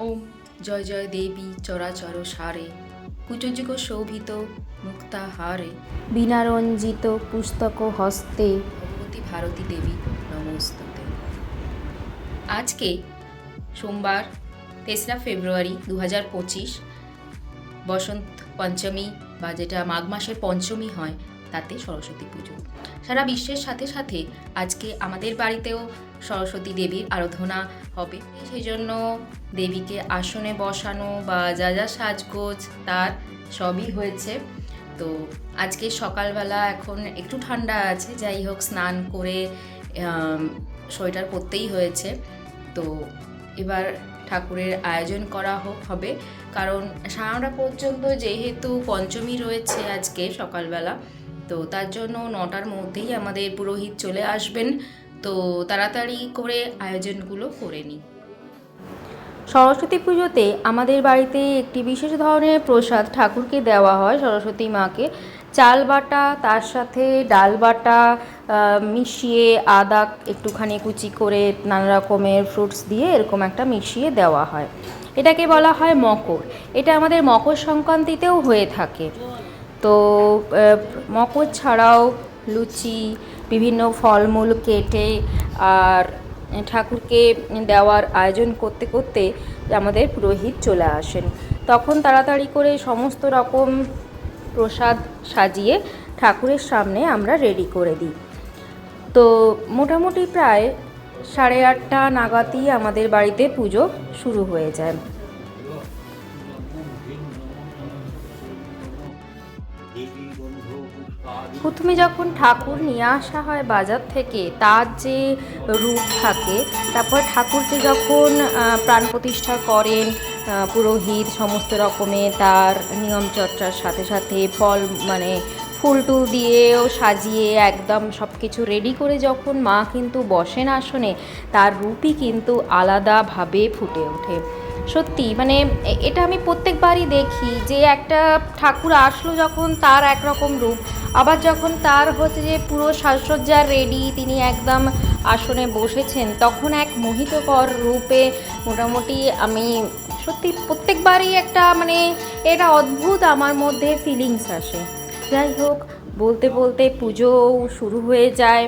ওম জয় জয় দেবী চরাচর সারে কুচযুগ শোভিত মুক্তাহারে। বিনারঞ্জিত পুস্তক হস্তে। ভগবতী ভারতী দেবী নমস্তুতে। আজকে সোমবার তেসরা ফেব্রুয়ারি দু হাজার পঁচিশ বসন্ত পঞ্চমী বা যেটা মাঘ মাসের পঞ্চমী হয় তাতে সরস্বতী পুজো। সারা বিশ্বের সাথে সাথে আজকে আমাদের বাড়িতেও সরস্বতী দেবীর আরাধনা হবে। সেই জন্য দেবীকে আসনে বসানো বা যা যা সাজগোজ তার সবই হয়েছে। তো আজকে সকালবেলা এখন একটু ঠান্ডা আছে, যাই হোক স্নান করে সোয়েটার পরতেই হয়েছে। তো এবার ঠাকুরের আয়োজন করা হোক হবে। কারণ সারাটা পর্যন্ত যেহেতু পঞ্চমী রয়েছে আজকে সকালবেলা তো তার জন্য নটার মধ্যেই আমাদের পুরোহিত চলে আসবেন। তো তাড়াতাড়ি করে আয়োজনগুলো করে নিই। সরস্বতী পুজোতে আমাদের বাড়িতে একটি বিশেষ ধরনের প্রসাদ ঠাকুরকে দেওয়া হয় সরস্বতী মাকে। চাল বাটা, তার সাথে ডাল বাটা মিশিয়ে আদা একটুখানি কুচি করে নানা রকমের ফ্রুটস দিয়ে এরকম একটা মিশিয়ে দেওয়া হয়। এটাকে বলা হয় মকর। এটা আমাদের মকর সংক্রান্তিতেও হয়ে থাকে। তো মকর ছাড়াও লুচি, বিভিন্ন ফলমূল কেটে আর ঠাকুরকে দেওয়ার আয়োজন করতে করতে আমাদের পুরোহিত চলে আসেন। তখন তাড়াতাড়ি করে সমস্ত রকম প্রসাদ সাজিয়ে ঠাকুরের সামনে আমরা রেডি করে দিই। তো, মোটামুটি প্রায় সাড়ে আটটা নাগাদই আমাদের বাড়িতে পুজো শুরু হয়ে যায়। প্রথমে যখন ঠাকুর নিয়ে আসা হয় বাজার থেকে, তার যে রূপ থাকে, তারপর ঠাকুরকে যখন প্রাণ প্রতিষ্ঠা করেন পুরোহিত সমস্ত রকমের তার নিয়ম চর্চার সাথে সাথে ফল মানে ফুল টুল দিয়েও সাজিয়ে একদম সব কিছু রেডি করে যখন মা কিন্তু বসেন আসনে, তার রূপই কিন্তু আলাদাভাবে ফুটে ওঠে। সত্যি মানে এটা আমি প্রত্যেকবারই দেখি যে একটা ঠাকুর আসলো যখন তার একরকম রূপ। আবার যখন তার হচ্ছে যে পুরো সাজসজ্জা রেডি তিনি একদম আসনে বসেছেন, তখন এক মোহিতকর রূপে মোটামুটি আমি সত্যি প্রত্যেকবারই একটা মানে এটা অদ্ভুত আমার মধ্যে ফিলিংস আসে। যাই হোক, বলতে বলতে পুজোও শুরু হয়ে যায়।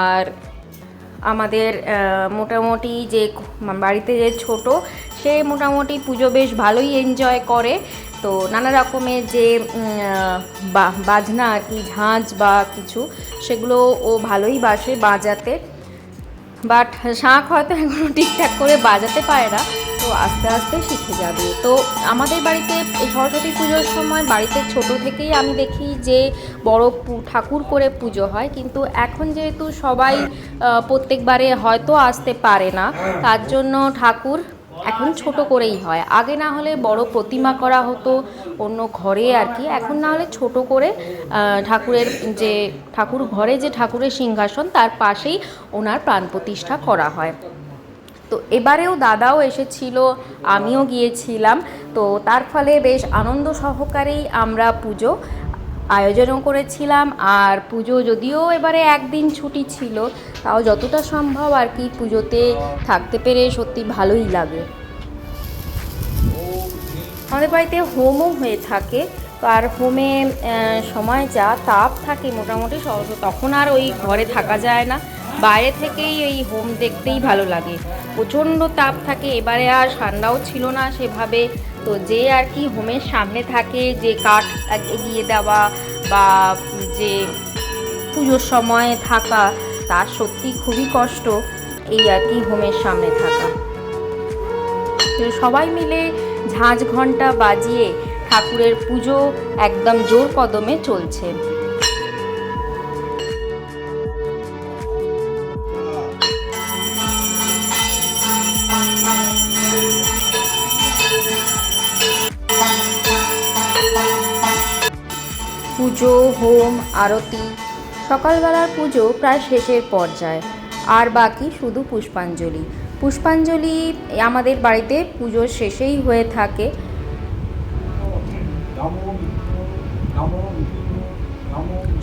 আর আমাদের মোটামুটি যে বাড়িতে যে ছোট সে মোটামুটি পুজো বেশ ভালোই এনজয় করে। তো নানা রকমের যে বাজনা আর কি, ঝাঁজ বা কিছু, সেগুলো ও ভালোই বাসে বাজাতে। বাট শাঁখ হয়তো এখনও ঠিকঠাক করে বাজাতে পারে না, তো আস্তে আস্তে শিখে যাবে। তো আমাদের বাড়িতে এই সরস্বতী পুজোর সময় বাড়িতে ছোট থেকেই আমি দেখি যে, বড় ঠাকুর করে পুজো হয়। কিন্তু এখন যেহেতু সবাই প্রত্যেকবারে হয়তো আসতে পারে না, তার জন্য ঠাকুর এখন ছোট করেই হয়। আগে না হলে বড় প্রতিমা করা হতো, অন্য ঘরে আর কি। এখন না হলে ছোট করে ঠাকুরের যে, ঠাকুর ঘরে যে ঠাকুরের সিংহাসন, তার পাশেই ওনার প্রাণ প্রতিষ্ঠা করা হয়। তো এবারেও দাদাও এসেছিল, আমিও গিয়েছিলাম। তো তার ফলে বেশ আনন্দ সহকারেই আমরা পুজো আয়োজনও করেছিলাম, আর পুজো যদিও এবারে একদিন ছুটি ছিল, তাও যতটা সম্ভব আর কি পুজোতে থাকতে পেরে সত্যি ভালোই লাগে। আমাদের বাড়িতে হোমও হয়ে থাকে, আর হোমে সময় যা তাপ থাকে মোটামুটি তখন আর ওই ঘরে থাকা যায় না। বাইরে থেকেই এই হোম দেখতেই ভালো লাগে। প্রচণ্ড তাপ থাকে, এবারে আর ঠান্ডাও ছিল না সেভাবে। তো যে আর কি হোমের সামনে থাকে, যে কাঠ এগিয়ে দেওয়া বা যে পুজোর সময় থাকা তার সত্যি খুবই কষ্ট এই আর কি হোমের সামনে থাকা। তো সবাই মিলে ঝাঁঝ ঘণ্টা বাজিয়ে ঠাকুরের পুজো একদম জোর কদমে চলছে। পুজো, হোম, আরতি, সকালবেলার পুজো প্রায় শেষের পর্যায়ে। আর বাকি শুধু পুষ্পাঞ্জলি। পুষ্পাঞ্জলি আমাদের বাড়িতে পুজোর শেষেই হয়ে থাকে।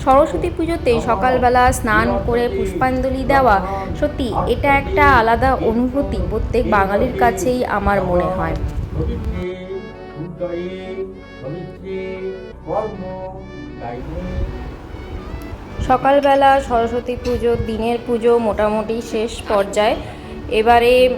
সরস্বতী পুজোতে সকালবেলা স্নান করে পুষ্পাঞ্জলি দেওয়া সত্যি এটা একটা আলাদা অনুভূতি প্রত্যেক বাঙালির কাছেই আমার মনে হয়। সকালবেলা সরস্বতী পুজো, দিনের পুজো মোটামুটি শেষ পর্যায়ে। এবারে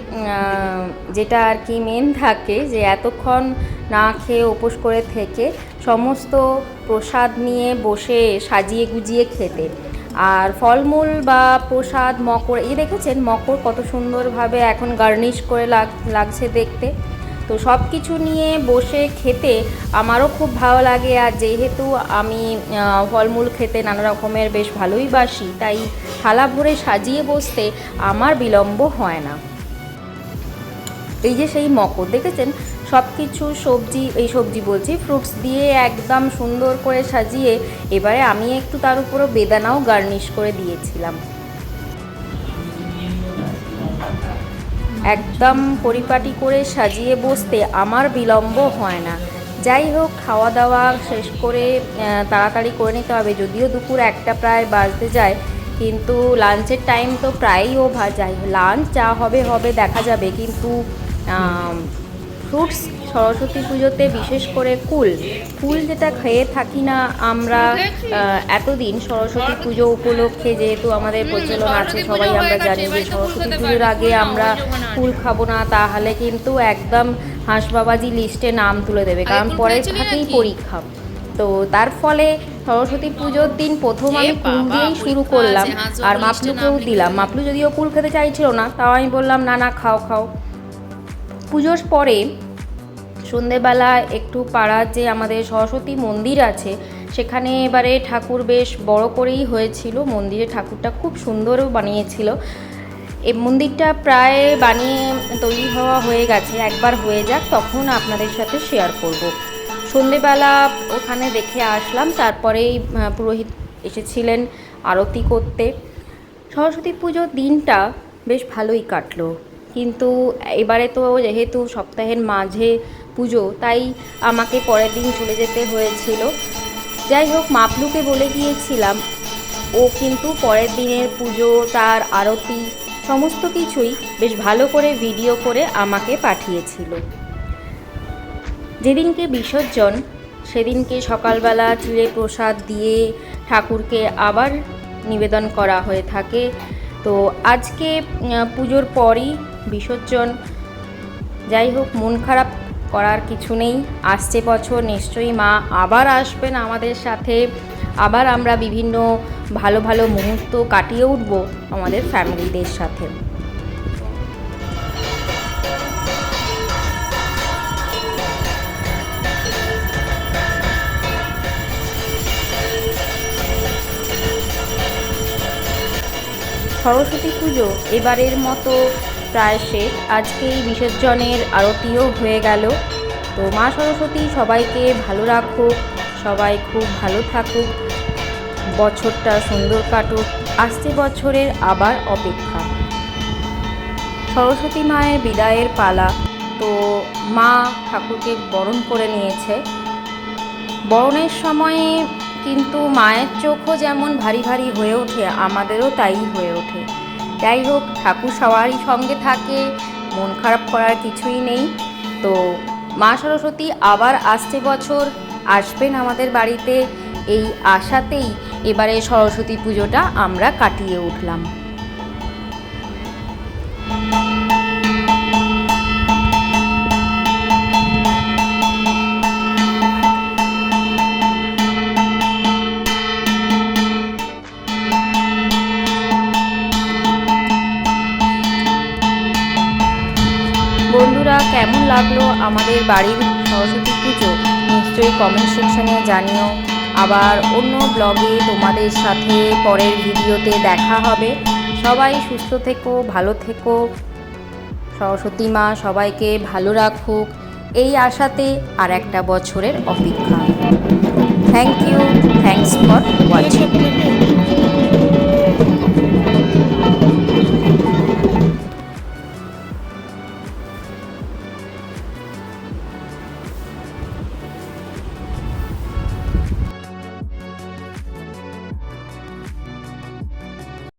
যেটা আর কি মেন থাকে, যে এতক্ষণ না খেয়ে উপোস করে থেকে সমস্ত প্রসাদ নিয়ে বসে সাজিয়ে গুজিয়ে খেতে। আর ফলমূল বা প্রসাদ, মকর, এই দেখেছেন মকর কত সুন্দরভাবে এখন গার্নিশ করে লাগ- লাগছে দেখতে। তো সব কিছু নিয়ে বসে খেতে আমারও খুব ভালো লাগে। আর যেহেতু আমি ফলমূল খেতে নানা রকমের বেশ ভালোই বাসি, তাই থালা ভরে সাজিয়ে বসতে আমার বিলম্ব হয় না। এই যে সেই মকর, দেখেছেন? সব কিছু সবজি, এই সবজি বলছি ফ্রুটস দিয়ে একদম সুন্দর করে সাজিয়ে এবারে আমি একটু তার উপরও বেদানাও গার্নিশ করে দিয়েছিলাম। একদম পরিপাটি করে সাজিয়ে বসতে আমার বিলম্ব হয় না। যাই হোক খাওয়া দাওয়া শেষ করে তাড়াতাড়ি করে নিতে হবে। যদিও দুপুর একটা প্রায় বাজতে যায়, কিন্তু লাঞ্চের টাইম তো প্রায়ই ও যায় লাঞ্চ যা হবে হবে দেখা যাবে। কিন্তু ফ্রুটস সরস্বতী পুজোতে বিশেষ করে কুল। ফুল যেটা খেয়ে থাকি না আমরা এতদিন সরস্বতী পুজো উপলক্ষে যেহেতু আমাদের প্রচলন আছে সবাই আমরা জানি যে সরস্বতী পুজোর আগে আমরা ফুল খাব না তাহলে কিন্তু একদম হাঁসবাবাজি লিস্টে নাম তুলে দেবে কারণ পরে থাকেই পরীক্ষা। তো তার ফলে সরস্বতী পুজোর দিন প্রথম আমি কুল দিয়েই শুরু করলাম। আর মাপলুকেও দিলাম। মাপলু যদিও কুল খেতে চাইছিল না তাও আমি বললাম না না খাও খাও। পুজোর পরে সন্ধেবেলা একটু পাড়ার যে আমাদের সরস্বতী মন্দির আছে, সেখানে এবারে ঠাকুর বেশ বড় করেই হয়েছিল। মন্দিরে ঠাকুরটা খুব সুন্দরও বানিয়েছিল। এই মন্দিরটা প্রায় বানিয়ে তৈরি হওয়া হয়ে গেছে, একবার হয়ে যাক, তখন আপনাদের সাথে শেয়ার করব। সন্ধেবেলা ওখানে দেখে আসলাম, তারপরেই পুরোহিত এসেছিলেন আরতি করতে। সরস্বতী পুজোর দিনটা বেশ ভালোই কাটলো। কিন্তু এবারে তো যেহেতু সপ্তাহের মাঝে পুজো, তাই আমাকে পরের দিন চলে যেতে হয়েছিল। যাই হোক, মাপলুকে বলে গিয়েছিলাম। ও কিন্তু পরের দিনের পুজো, তার আরতি, সমস্ত কিছুই বেশ ভালো করে ভিডিও করে আমাকে পাঠিয়েছিল। যেদিনকে বিসর্জন, সেদিনকে সকালবেলা চিড়ে প্রসাদ দিয়ে ঠাকুরকে আবার নিবেদন করা হয়ে থাকে। তো আজকে পুজোর পরই বিসর্জন। যাই হোক, মন খারাপ করার কিছু নেই। আসছে বছর, নিশ্চয়ই মা আবার আসবেন আমাদের সাথে। আবার আমরা বিভিন্ন ভালো ভালো মুহূর্ত কাটিয়ে উঠব আমাদের ফ্যামিলিদের সাথে। সরস্বতী পুজো এবারের মতো প্রায় শেষ। আজকেই বিসর্জনের আরতিও হয়ে গেল। তো মা সরস্বতী, সবাইকে ভালো রাখুক সবাই খুব ভালো থাকুক। বছরটা সুন্দর কাটুক। আসছে বছরের আবার অপেক্ষা। সরস্বতী মায়ের বিদায়ের পালা। তো মা ঠাকুরকে বরণ করে নিয়েছে। বরণের সময়ে কিন্তু মায়ের চোখও যেমন ভারী ভারী হয়ে ওঠে, আমাদেরও তাই হয়ে ওঠে। যাই হোক ঠাকুর সবারই সঙ্গে থাকে, মন খারাপ করার কিছুই নেই। তো মা সরস্বতী আবার আসছে বছর, আসবেন আমাদের বাড়িতে। এই আশাতেই এবারে সরস্বতী পুজোটা আমরা কাটিয়ে উঠলাম। আমাদের বাড়ির সরস্বতী পুজো, নিশ্চয়ই কমেন্ট সেকশনে জানিও। আবার অন্য ব্লগে তোমাদের সাথে পরের ভিডিওতে দেখা হবে। সবাই সুস্থ থেকো, ভালো থেকো। সরস্বতী মা, সবাইকে ভালো রাখুক। এই আশাতে আর একটা বছরের অপেক্ষা। Thank you thanks for watching